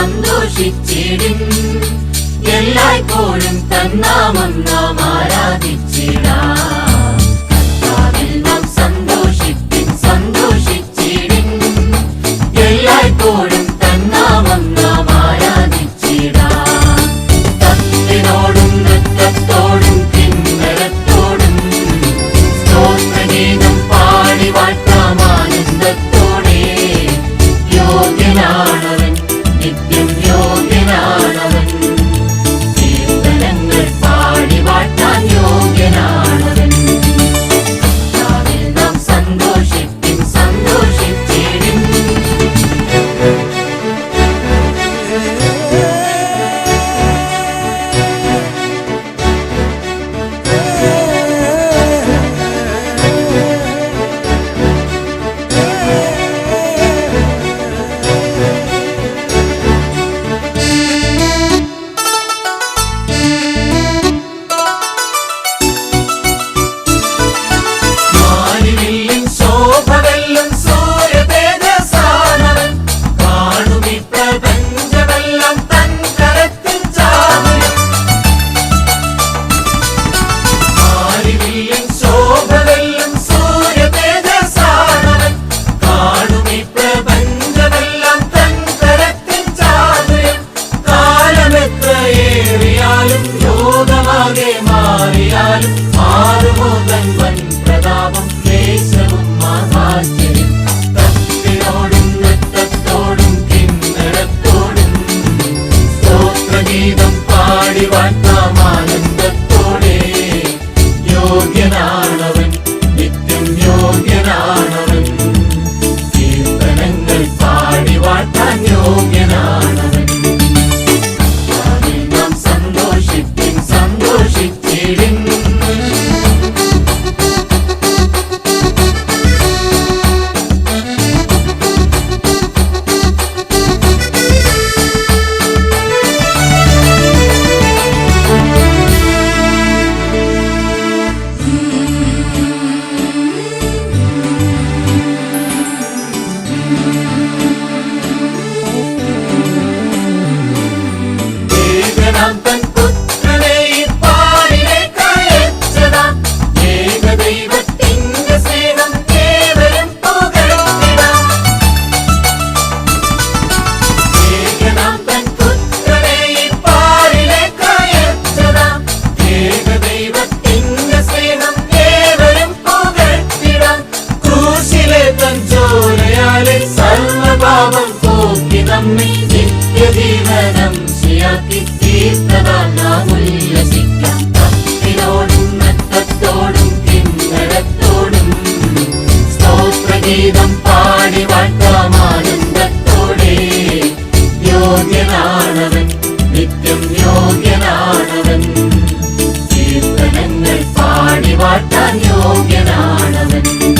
സന്തോഷിച്ചിടും. എല്ലായ്പ്പോഴും തന്നാമം നാം ആരാധിച്ചിടാം. യോഗ്യനാണവൻ.